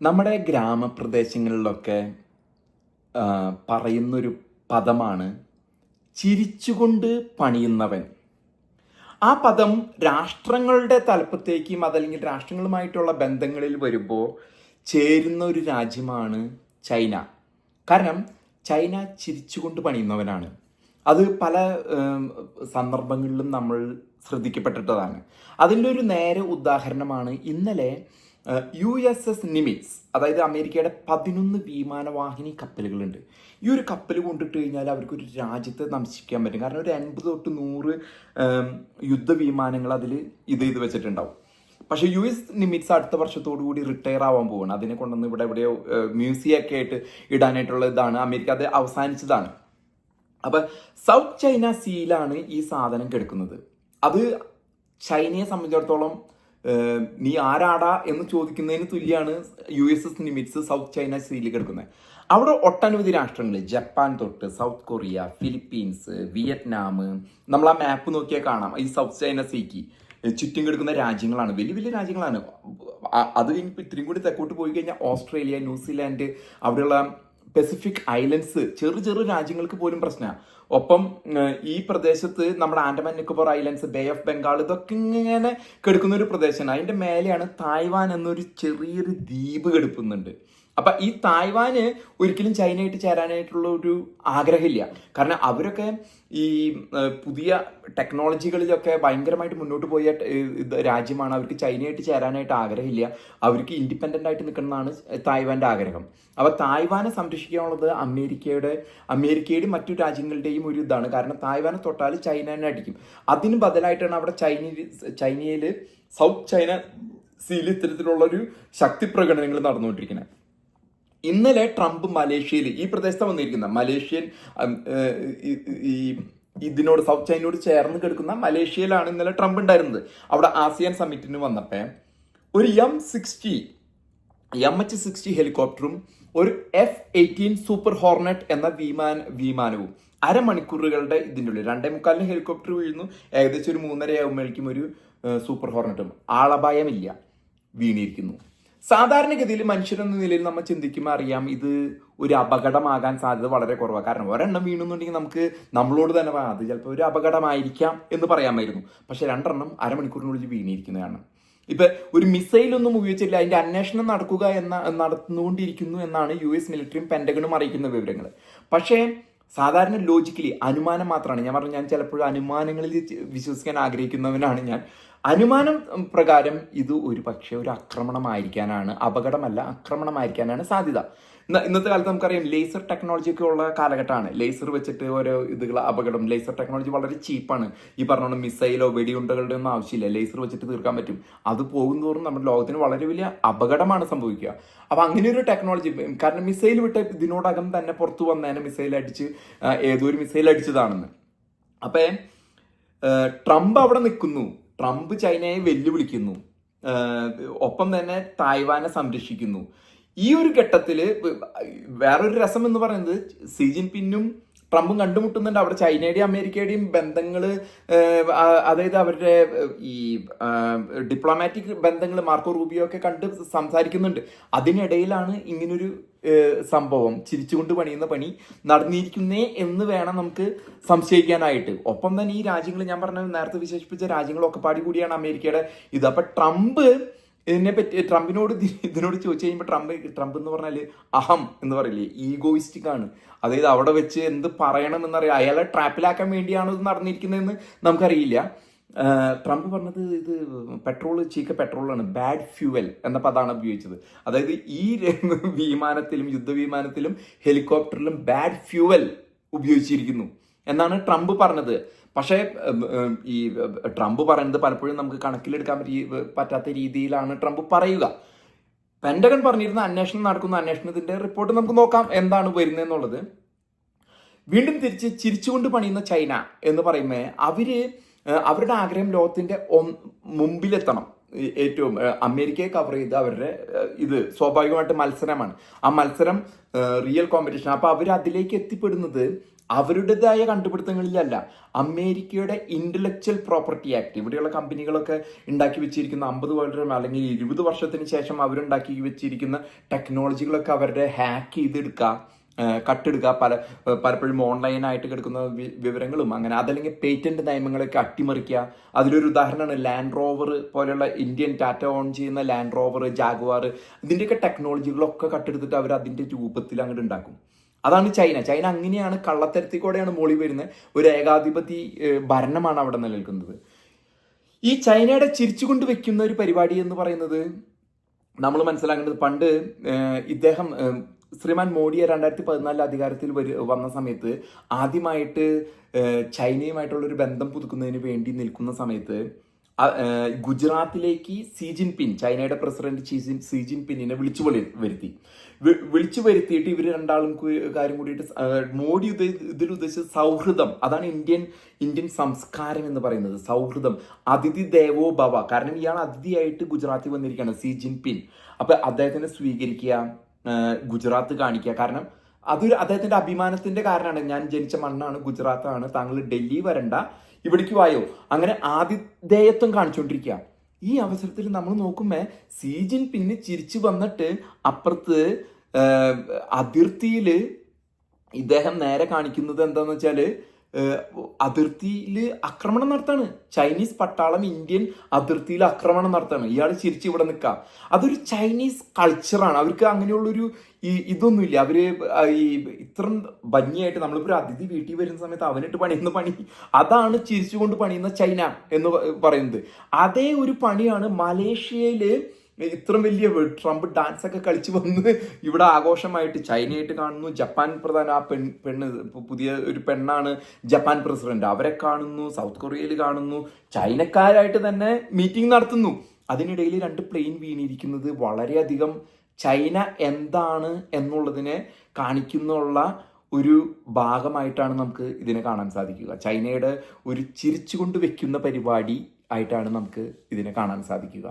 നമ്മുടെ ഗ്രാമപ്രദേശങ്ങളിലൊക്കെ പറയുന്നൊരു പദമാണ് ചിരിച്ചുകൊണ്ട് പണിയുന്നവൻ. ആ പദം രാഷ്ട്രങ്ങളുടെ തലപ്പത്തേക്കും അതല്ലെങ്കിൽ രാഷ്ട്രങ്ങളുമായിട്ടുള്ള ബന്ധങ്ങളിൽ വരുമ്പോൾ ചേരുന്ന ഒരു രാജ്യമാണ് ചൈന. കാരണം ചൈന ചിരിച്ചുകൊണ്ട് പണിയുന്നവനാണ്. അത് പല സന്ദർഭങ്ങളിലും നമ്മൾ ശ്രദ്ധിക്കപ്പെട്ടിട്ടതാണ്. അതിന്റെ ഒരു നേരെ ഉദാഹരണമാണ് ഇന്നലെ യു എസ് എസ് നിമിറ്റ്സ് അതായത് അമേരിക്കയുടെ പതിനൊന്ന് വിമാനവാഹിനി കപ്പലുകളുണ്ട്. ഈ ഒരു കപ്പൽ കൊണ്ടിട്ട് കഴിഞ്ഞാൽ അവർക്ക് ഒരു രാജ്യത്തെ നശിക്കാൻ പറ്റും. കാരണം ഒരു എൺപത് തൊട്ട് നൂറ് യുദ്ധവിമാനങ്ങൾ അതിൽ ഇത് ചെയ്ത് വെച്ചിട്ടുണ്ടാവും. പക്ഷേ യു എസ് നിമിറ്റ്സ് അടുത്ത വർഷത്തോടു കൂടി റിട്ടയർ ആവാൻ പോവാണ്. അതിനെ കൊണ്ടുവന്ന് ഇവിടെ എവിടെയോ മ്യൂസിയം ഒക്കെ ആയിട്ട് ഇടാനായിട്ടുള്ള ഇതാണ് അമേരിക്ക. അത് അവസാനിച്ചതാണ്. അപ്പൊ സൗത്ത് ചൈന സീയിലാണ് ഈ സാധനം കിടക്കുന്നത്. അത് ചൈനയെ സംബന്ധിച്ചിടത്തോളം നീ ആരാടാ എന്ന് ചോദിക്കുന്നതിന് തുല്യമാണ് U S S Nimitz South China സീയിൽ കിടക്കുന്നത്. അവിടെ ഒട്ടനവധി രാഷ്ട്രങ്ങൾ ജപ്പാൻ തൊട്ട് സൗത്ത് കൊറിയ ഫിലിപ്പീൻസ് വിയറ്റ്നാം നമ്മൾ ആ മാപ്പ് നോക്കിയാൽ കാണാം. ഈ സൗത്ത് ചൈന സീക്ക് ചുറ്റും കിടക്കുന്ന രാജ്യങ്ങളാണ്. വലിയ വലിയ രാജ്യങ്ങളാണ്. അത് കഴിഞ്ഞ് ഇത്രയും കൂടി തെക്കോട്ട് പോയി കഴിഞ്ഞാൽ ഓസ്ട്രേലിയ ന്യൂസിലാൻഡ് അവിടെയുള്ള പസഫിക് ഐലൻഡ്സ് ചെറു ചെറു രാജ്യങ്ങൾക്ക് പോലും പ്രശ്നമാണ് ഒപ്പം ഈ പ്രദേശത്ത് നമ്മുടെ Andaman Nicobar Islands Bay of Bengal ഇതൊക്കെ ഇങ്ങനെ കിടക്കുന്ന ഒരു പ്രദേശമാണ് അതിന്റെ മേലെയാണ് തായ്വാൻ എന്നൊരു ചെറിയൊരു ദ്വീപ് കിടക്കുന്നുണ്ട്. അപ്പൊ ഈ തായ്വാന് ഒരിക്കലും ചൈനയായിട്ട് ചേരാനായിട്ടുള്ള ഒരു ആഗ്രഹമില്ല. കാരണം അവരൊക്കെ ഈ പുതിയ ടെക്നോളജികളിലൊക്കെ ഭയങ്കരമായിട്ട് മുന്നോട്ട് പോയ രാജ്യമാണ്. അവർക്ക് ചൈനയായിട്ട് ചേരാനായിട്ട് ആഗ്രഹമില്ല. അവർക്ക് ഇൻഡിപെൻഡന്റ് ആയിട്ട് നിൽക്കുന്നതാണ് തായ്വാന്റെ ആഗ്രഹം. അപ്പൊ തായ്വാനെ സംരക്ഷിക്കാനുള്ളത് അമേരിക്കയുടെ അമേരിക്കയുടെയും മറ്റു രാജ്യങ്ങളുടെയും ഒരു ഇതാണ്. കാരണം തായ്വാനെ തൊട്ടാൽ ചൈന തന്നെ അടിക്കും. അതിന് ബദലായിട്ടാണ് അവിടെ ചൈനീസ് ചൈനയിൽ സൗത്ത് ചൈന സീൽ ഇത്തരത്തിലുള്ള ഒരു ശക്തി പ്രകടനങ്ങൾ നടന്നുകൊണ്ടിരിക്കുന്നത്. ഇന്നലെ ട്രംപ് മലേഷ്യയിൽ ഈ പ്രദേശത്ത് വന്നിരിക്കുന്ന മലേഷ്യൻ ഈ- ഇതിനോട് സൗത്ത് ചൈനയോട് ചേർന്ന് കിടക്കുന്ന മലേഷ്യയിലാണ് ഇന്നലെ ട്രംപ് ഉണ്ടായിരുന്നത്. അവിടെ ആസിയാൻ സമ്മിറ്റിന് വന്നപ്പോൾ ഒരു M sixty M H sixty ഹെലികോപ്റ്ററും ഒരു എഫ് എയ്റ്റീൻ സൂപ്പർ ഹോർണറ്റ് എന്ന വിമാന വിമാനവും അരമണിക്കൂറുകളുടെ ഇതിന്റെ ഉള്ളിൽ. രണ്ടേ മുക്കാലിന് ഹെലികോപ്റ്റർ വീഴുന്നു. ഏകദേശം ഒരു മൂന്നര ആകുമ്പോഴേക്കും ഒരു സൂപ്പർ ഹോർണറ്റും ആളപായമില്ല വീണിരിക്കുന്നു. സാധാരണഗതിയിൽ മനുഷ്യരെന്ന നിലയിൽ നമ്മൾ ചിന്തിക്കുമ്പോൾ അറിയാം ഇത് ഒരു അപകടമാകാൻ സാധ്യത വളരെ കുറവാണ് കാരണം ഒരെണ്ണം വീണെന്നുണ്ടെങ്കിൽ നമുക്ക് നമ്മളോട് തന്നെ അത് ചിലപ്പോൾ ഒരു അപകടമായിരിക്കാം എന്ന് പറയാമായിരുന്നു. പക്ഷെ രണ്ടെണ്ണം അരമണിക്കൂറിനുള്ളിൽ വീണിരിക്കുന്നതാണ്. ഇപ്പൊ ഒരു മിസൈൽ ഒന്നും ഉപയോഗിച്ചില്ല അതിന്റെ അന്വേഷണം നടക്കുക എന്ന നടന്നുകൊണ്ടിരിക്കുന്നു എന്നാണ് യു എസ് മിലിറ്ററിയും പെൻഡഗണും അറിയിക്കുന്ന വിവരങ്ങൾ പക്ഷേ സാധാരണ ലോജിക്കലി അനുമാനം മാത്രമാണ്. ഞാൻ പറഞ്ഞു ഞാൻ ചിലപ്പോഴും അനുമാനങ്ങളിൽ വിശ്വസിക്കാൻ ആഗ്രഹിക്കുന്നവനാണ് ഞാൻ. അനുമാനം പ്രകാരം ഇത് ഒരു പക്ഷേ ഒരു ആക്രമണമായിരിക്കാനാണ് അപകടമല്ല ആക്രമണമായിരിക്കാനാണ് സാധ്യത. ഇന്നത്തെ കാലത്ത് നമുക്കറിയാം ലേസർ ടെക്നോളജി ഒക്കെ ഉള്ള കാലഘട്ടമാണ്. ലേസർ വെച്ചിട്ട് ഓരോ ഇതുകൾ അപകടം. ലേസർ ടെക്നോളജി വളരെ ചീപ്പാണ് ഈ പറഞ്ഞ മിസൈലോ വെടിയുണ്ടകളുടെ ഒന്നും ആവശ്യമില്ല. ലേസർ വെച്ചിട്ട് തീർക്കാൻ പറ്റും. അത് പോകുന്നതോറും നമ്മുടെ ലോകത്തിന് വളരെ വലിയ അപകടമാണ് സംഭവിക്കുക. അപ്പൊ അങ്ങനെ ഒരു ടെക്നോളജി കാരണം മിസൈൽ വിട്ട് ഇതിനോടകം തന്നെ പുറത്തു വന്നതിനെ മിസൈൽ അടിച്ച് ഏതോ ഒരു മിസൈൽ അടിച്ചതാണെന്ന്. അപ്പം ട്രംപ് അവിടെ നിൽക്കുന്നു. ട്രംപ് ചൈനയെ വെല്ലുവിളിക്കുന്നു. ഒപ്പം തന്നെ തായ്വാനെ സംരക്ഷിക്കുന്നു. ഈ ഒരു ഘട്ടത്തിൽ വേറൊരു രസം എന്ന് പറയുന്നത് സി ജിൻപിന്നും ട്രംപും കണ്ടുമുട്ടുന്നുണ്ട്. അവിടെ ചൈനയുടെയും അമേരിക്കയുടെയും ബന്ധങ്ങൾ അതായത് അവരുടെ ഈ ഡിപ്ലോമാറ്റിക് ബന്ധങ്ങൾ മാർക്കോ റൂബിയോ ഒക്കെ കണ്ട് സംസാരിക്കുന്നുണ്ട്. അതിനിടയിലാണ് ഇങ്ങനൊരു സംഭവം. ചിരിച്ചുകൊണ്ട് പണിയുന്ന പണി നടന്നിരിക്കുന്നേ എന്ന് വേണം നമുക്ക് സംശയിക്കാനായിട്ട്. ഒപ്പം തന്നെ ഈ രാജ്യങ്ങൾ ഞാൻ പറഞ്ഞ നേരത്തെ വിശേഷിപ്പിച്ച രാജ്യങ്ങളൊക്കെ പാടി കൂടിയാണ് അമേരിക്കയുടെ ഇത്. അപ്പൊ ട്രംപ് ഇതിനെ പറ്റി ട്രംപിനോട് ഇതിനോട് ചോദിച്ചു കഴിയുമ്പോൾ ട്രംപ് ട്രംപ് എന്ന് പറഞ്ഞാൽ അഹം എന്ന് പറയില്ലേ? ഈഗോയിസ്റ്റിക് ആണ്. അതായത് അവിടെ വെച്ച് എന്ത് പറയണം എന്നറിയാം. അയാളെ ട്രാപ്പിലാക്കാൻ വേണ്ടിയാണ് ഇത് നടന്നിരിക്കുന്നതെന്ന് നമുക്കറിയില്ല. ട്രംപ് പറഞ്ഞത് ഇത് പെട്രോൾ ചീക്ക പെട്രോളാണ് ബാഡ് ഫ്യൂവൽ എന്ന പദമാണ് ഉപയോഗിച്ചത്. അതായത് ഈ വിമാനത്തിലും യുദ്ധവിമാനത്തിലും ഹെലികോപ്റ്ററിലും ബാഡ് ഫ്യൂവൽ ഉപയോഗിച്ചിരിക്കുന്നു എന്നാണ് ട്രംപ് പറഞ്ഞത്. പക്ഷേ ഈ ട്രംപ് പറയുന്നത് പലപ്പോഴും നമുക്ക് കണക്കിലെടുക്കാൻ പറ്റി പറ്റാത്ത രീതിയിലാണ് ട്രംപ് പറയുക. പെന്റഗൺ പറഞ്ഞിരുന്ന അന്വേഷണം നടക്കുന്ന. അന്വേഷണത്തിന്റെ റിപ്പോർട്ട് നമുക്ക് നോക്കാം എന്താണ് വരുന്നതെന്നുള്ളത്. വീണ്ടും തിരിച്ച് ചിരിച്ചുകൊണ്ട് പണിയുന്ന ചൈന എന്ന് പറയുമ്പോൾ അവർ അവരുടെ ആഗ്രഹം ലോകത്തിന്റെ മുമ്പിലെത്തണം. ഏറ്റവും അമേരിക്കയെ കവർ ചെയ്ത് അവരുടെ ഇത് സ്വാഭാവികമായിട്ട് മത്സരമാണ്. ആ മത്സരം റിയൽ കോമ്പറ്റീഷൻ അപ്പോൾ അവർ അതിലേക്ക് എത്തിപ്പെടുന്നത് അവരുടേതായ കണ്ടുപിടുത്തങ്ങളിലല്ല. അമേരിക്കയുടെ ഇന്റലക്ച്വൽ പ്രോപ്പർട്ടി ആക്ട് ഇവിടെയുള്ള കമ്പനികളൊക്കെ ഉണ്ടാക്കി വെച്ചിരിക്കുന്ന അമ്പത് വർഷം അല്ലെങ്കിൽ ഇരുപത് വർഷത്തിന് ശേഷം അവരുണ്ടാക്കി വെച്ചിരിക്കുന്ന ടെക്നോളജികളൊക്കെ അവരുടെ ഹാക്ക് ചെയ്തെടുക്കുക. കട്ടെടുക്കുക പല പലപ്പോഴും ഓൺലൈനായിട്ട് കിടക്കുന്ന വിവരങ്ങളും അങ്ങനെ അതല്ലെങ്കിൽ പേറ്റന്റ് നിയമങ്ങളൊക്കെ അട്ടിമറിക്കുക. അതിലൊരു ഉദാഹരണമാണ് ലാൻഡ് റോവർ പോലെയുള്ള ഇന്ത്യൻ ടാറ്റ ഓൺ ചെയ്യുന്ന ലാൻഡ് റോവർ ജാഗുവാർ ഇതിന്റെയൊക്കെ ടെക്നോളജികളൊക്കെ കട്ടെടുത്തിട്ട് അവർ അതിന്റെ രൂപത്തിൽ അങ്ങോട്ട് ഉണ്ടാക്കും അതാണ് ചൈന ചൈന അങ്ങനെയാണ് കള്ളത്തരത്തിൽ കൂടെയാണ് മോളി വരുന്നത്. ഒരു ഏകാധിപതി ഭരണമാണ് അവിടെ നിലനിൽക്കുന്നത്. ഈ ചൈനയുടെ ചിരിച്ചുകൊണ്ട് വെക്കുന്ന ഒരു പരിപാടി എന്ന് പറയുന്നത് നമ്മൾ മനസ്സിലാക്കേണ്ടത് പണ്ട് ഇദ്ദേഹം ശ്രീമാൻ മോഡിയെ രണ്ടായിരത്തി പതിനാലിൽ അധികാരത്തിൽ വന്ന സമയത്ത് ആദ്യമായിട്ട് ചൈനയുമായിട്ടുള്ള ഒരു ബന്ധം പുതുക്കുന്നതിന് വേണ്ടി നിൽക്കുന്ന സമയത്ത് ഗുജറാത്തിലേക്ക് സി ജിൻ പിൻ ചൈനയുടെ പ്രസിഡന്റ് സി ജിൻ പിന്നിനെ വിളിച്ചു വളി- വരുത്തി. വിളിച്ചു വരുത്തിയിട്ട് ഇവർ രണ്ടാളും കാര്യം കൂടിയിട്ട് മോഡി ഇതിൽ ഉദ്ദേശിച്ച സൗഹൃദം അതാണ് ഇന്ത്യൻ ഇന്ത്യൻ സംസ്കാരം എന്ന് പറയുന്നത് സൗഹൃദം. അതിഥി ദേവോ ഭവ കാരണം ഇയാൾ അതിഥിയായിട്ട് ഗുജറാത്തിൽ വന്നിരിക്കുകയാണ് സി ജിൻ പിൻ അപ്പൊ അദ്ദേഹത്തിനെ സ്വീകരിക്കുക ഗുജറാത്ത് കാണിക്കുക. കാരണം അതൊരു അദ്ദേഹത്തിന്റെ അഭിമാനത്തിന്റെ കാരണമാണ്. ഞാൻ ജനിച്ച മണ്ണാണ് ഗുജറാത്താണ്. താങ്കൾ ഡൽഹി വരണ്ട. ഇവിടേക്ക് വായോ. അങ്ങനെ ആതിഥേയത്വം കാണിച്ചുകൊണ്ടിരിക്കുക ഈ അവസരത്തിൽ നമ്മൾ നോക്കുമ്പോ സീജിൻ പിന്നെ ചിരിച്ചു വന്നിട്ട് അപ്പുറത്ത് അതിർത്തിയിൽ ഇദ്ദേഹം നേരെ കാണിക്കുന്നത് എന്താന്ന് വെച്ചാൽ അതിർത്തിയിൽ ആക്രമണം നടത്താണ്. ചൈനീസ് പട്ടാളം ഇന്ത്യൻ അതിർത്തിയിൽ ആക്രമണം നടത്താണ്. ഇയാൾ ചിരിച്ച് ഇവിടെ നിൽക്കാം അതൊരു ചൈനീസ് കൾച്ചറാണ് അവർക്ക് അങ്ങനെയുള്ളൊരു ഈ ഇതൊന്നുമില്ല. അവർ ആ ഈ ഇത്ര ഭംഗിയായിട്ട് നമ്മളിപ്പോൾ ഒരു അതിഥി വീട്ടിൽ വരുന്ന സമയത്ത് അവനിട്ട് പണിയുന്ന പണി അതാണ് ചിരിച്ചുകൊണ്ട് പണിയുന്ന ചൈന എന്ന് പറയുന്നത്. അതേ ഒരു പണിയാണ് മലേഷ്യയിൽ ഇത്രയും വലിയ ട്രംപ് ഡാൻസ് ഒക്കെ കളിച്ച് വന്ന് ഇവിടെ ആഘോഷമായിട്ട് ചൈനയായിട്ട് കാണുന്നു. ജപ്പാൻ പ്രധാന ആ പെൺ പെണ്ണ് പുതിയ ഒരു പെണ്ണാണ് ജപ്പാൻ പ്രസിഡന്റ്. അവരെ കാണുന്നു സൗത്ത് കൊറിയയിൽ കാണുന്നു. ചൈനക്കാരായിട്ട് തന്നെ മീറ്റിംഗ് നടത്തുന്നു. അതിനിടയിൽ രണ്ട് പ്ലെയിൻ വീണിരിക്കുന്നത് വളരെയധികം ചൈന എന്താണ് എന്നുള്ളതിനെ കാണിക്കുന്നുള്ള ഒരു ഭാഗമായിട്ടാണ് നമുക്ക് ഇതിനെ കാണാൻ സാധിക്കുക. ചൈനയുടെ ഒരു ചിരിച്ചുകൊണ്ട് വെക്കുന്ന പരിപാടി ആയിട്ടാണ് നമുക്ക് ഇതിനെ കാണാൻ സാധിക്കുക.